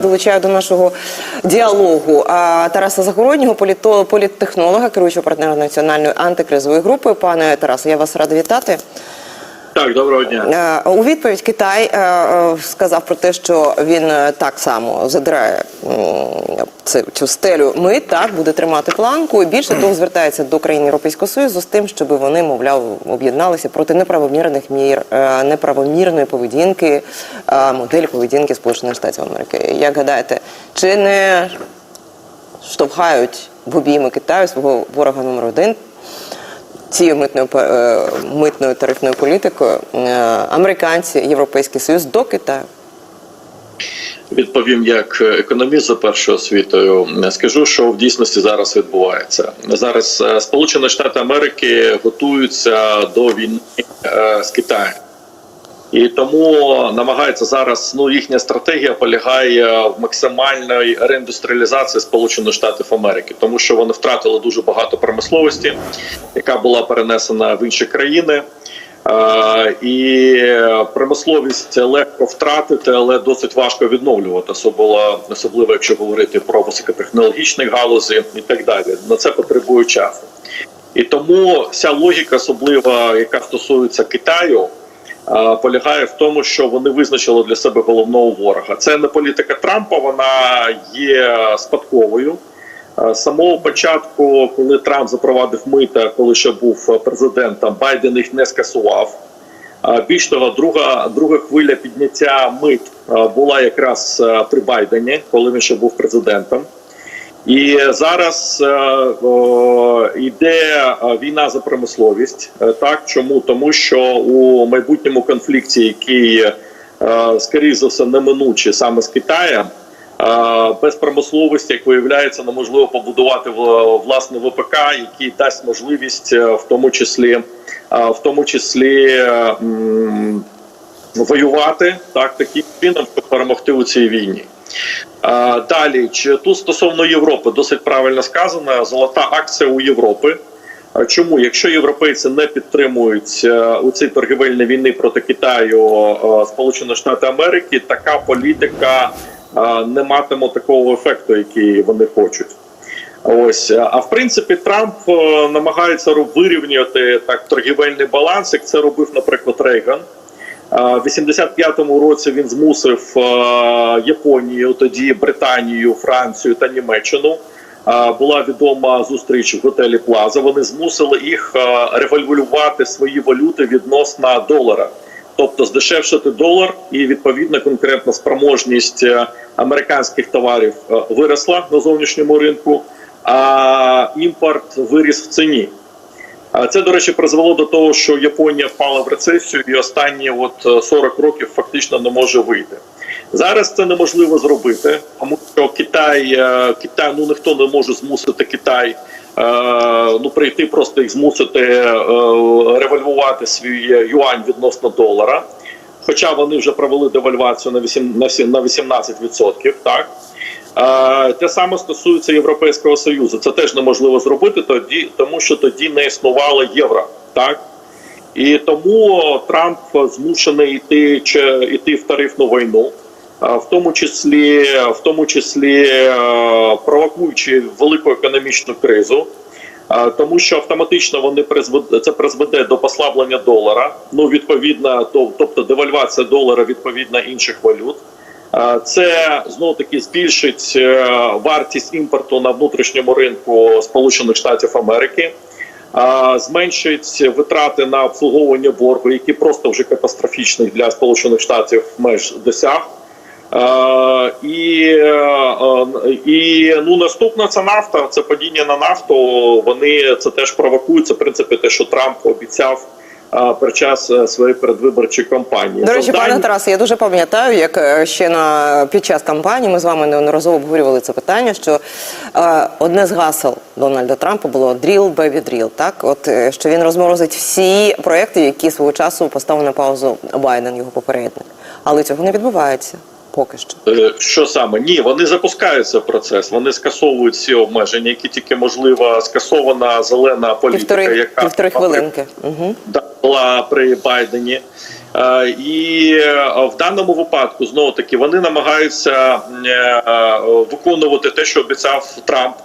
Долучаю до нашого діалогу Тараса Загороднього, політо, політтехнолога, керуючого партнера національної антикризової групи. Пане Тарасе, я вас рада вітати. Так, доброго дня. Е, У відповідь Китай е, е, сказав про те, що він так само задирає цю, цю стелю мит, так буде тримати планку. І більше того, звертається до країн Європейського Союзу з тим, щоб вони, мовляв, об'єдналися проти неправомірних мір, неправомірної поведінки, моделі поведінки Сполучених Штатів Америки. Як гадаєте, чи не штовхають в обійми Китаю свого ворога номер один цією митною е, митною тарифною політикою е, американці, Європейський Союз до Китаю. Відповім як економіст за першою освітою. Скажу, що в дійсності зараз відбувається. Зараз е, Сполучені Штати Америки готуються до війни з Китаєм. І тому намагається зараз. Ну їхня стратегія полягає в максимальній реіндустріалізації Сполучених Штатів Америки, тому що вони втратили дуже багато промисловості, яка була перенесена в інші країни. Е, І промисловість легко втратити, але досить важко відновлювати, особливо, особливо якщо говорити про високотехнологічні галузі і так далі. На це потребує часу. І тому вся логіка, особлива, яка стосується Китаю, полягає в тому, що вони визначили для себе головного ворога. Це не політика Трампа, вона є спадковою. Е, З самого початку, коли Трамп запровадив мита, коли ще був президентом, Байден їх не скасував. Е, Більш того, друга друга хвиля підняття мит е, була якраз е, при Байдені, коли він ще був президентом. І зараз е, йде е, війна за промисловість. Е, Так чому? Тому що у майбутньому конфлікті, який е, скоріш за все неминучий саме з Китаєм, е, без промисловості, як виявляється, неможливо побудувати власне ВПК, який дасть можливість, е, в тому числі, е, в тому числі. Воювати так таким чином, щоб перемогти у цій війні. Далі, чи тут стосовно Європи, досить правильно сказано, золота акція у Європи. Чому, якщо європейці не підтримують е, у цій торгівельній війни проти Китаю е, Сполучені Штати Америки, така політика е, не матиме такого ефекту, який вони хочуть. Ось, а в принципі, Трамп намагається вирівнювати так торгівельний баланс, як це робив, наприклад, Рейган. В 85-му році він змусив Японію, тоді Британію, Францію та Німеччину. Була відома зустріч в готелі Плаза. Вони змусили їх револьвувати свої валюти відносно долара, тобто здешевшити долар, і відповідно конкретна спроможність е, американських товарів е, виросла на зовнішньому ринку, а імпорт виріс в ціні. Це, до речі, призвело до того, що Японія впала в рецесію, і останні от е, 40 років фактично не може вийти. Зараз це неможливо зробити, тому що Китай, е, Китай, ну ніхто не може змусити Китай. е, Ну, прийти просто їх змусити е, свій юань відносно долара. Хоча вони вже провели девальвацію на 8, на сім- на 18%, так Е, Те саме стосується Європейського союзу. Це теж неможливо зробити тоді, тому що тоді не існувало євро, так і тому Трамп змушений йти чи йти в тарифну війну, в тому числі, в тому числі провокуючи велику економічну кризу. Тому що автоматично вони призведе це призведе до послаблення долара. Ну відповідно, то тобто девальвація долара відповідно інших валют. Це знову таки збільшить е, вартість імпорту на внутрішньому ринку Сполучених Штатів Америки, зменшить витрати на обслуговування боргу, які просто вже катастрофічних для Сполучених Штатів меж досяг. І, е, і ну наступна це нафта. Це падіння на нафту. Вони це теж провокують. Це в принципі те, що Трамп обіцяв під час е, своєї передвиборчої кампанії. До речі, Завдання- пане Тарасе, я дуже пам'ятаю, як е, ще на під час кампанії ми з вами неодноразово обговорювали це питання. Що е, одне з гасел Дональда Трампа було «Drill, baby, дріл. Так, от е, що він розморозить всі проекти, які свого часу поставив на паузу Байден, його попередник. Але цього не відбувається поки що. Е, Що саме? Ні, вони запускаються в процес. Вони скасовують всі обмеження, які тільки можливо скасована зелена політика, Півтори, яка півтори хвилинки. Угу. да, була при Байдені. Е, І е, в даному випадку знову таки вони намагаються виконувати те, що обіцяв Трамп.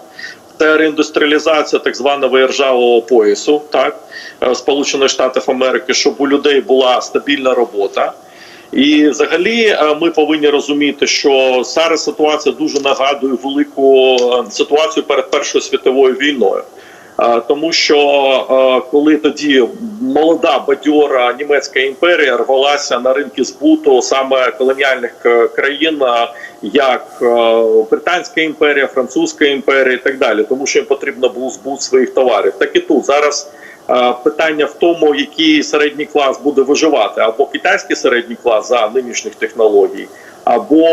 Це реіндустріалізація так званого ржавого поясу, так Сполучених Штатів Америки, щоб у людей була стабільна робота. І взагалі е, ми повинні розуміти, що зараз ситуація дуже нагадує велику е, ситуацію перед Першою світовою війною. Е, Тому що коли тоді молода бадьора німецька імперія рвалася на ринки збуту саме колоніальних країн, як Британська імперія, Французька імперія і так далі, тому що їм потрібно був збут своїх товарів. Так і тут зараз питання в тому, який середній клас буде виживати, або китайський середній клас за нинішніх технологій, або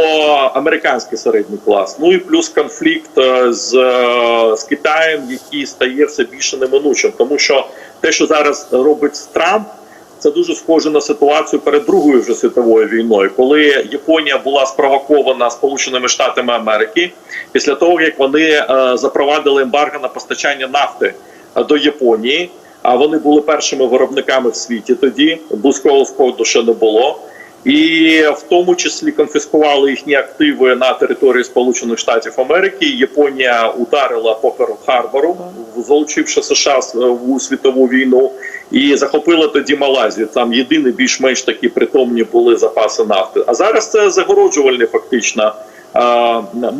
американський середній клас. Ну і плюс конфлікт е, з, е, з Китаєм, який стає все більше неминучим, тому що те, що зараз робить Трамп. Це дуже схоже на ситуацію перед Другою вже світовою війною, коли Японія була спровокована Сполученими Штатами Америки після того, як вони е, запровадили ембарго на постачання нафти до Японії. А вони були першими виробниками в світі тоді. близького сходу ще не було. І в тому числі конфіскували їхні активи на території Сполучених Штатів Америки. Японія ударила по Перл-Харбору, залучивши США у світову війну, і захопила тоді Малайзію. Там єдині більш-менш такі притомні були запаси нафти. А зараз це загороджувальні фактично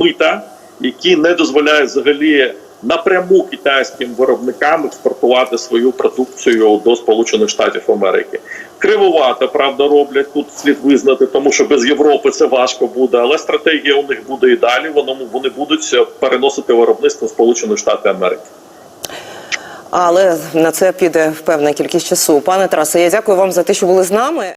мита, які не дозволяють взагалі. Напряму китайським виробникам експортувати свою продукцію до Сполучених Штатів Америки. Кривувато, правда, роблять тут слід визнати, тому що без Європи це важко буде, але стратегія у них буде і далі. Вони, вони будуть переносити виробництво Сполучених Штатів Америки. Але на це піде певна кількість часу. Пане Тарасе, я дякую вам за те, що були з нами.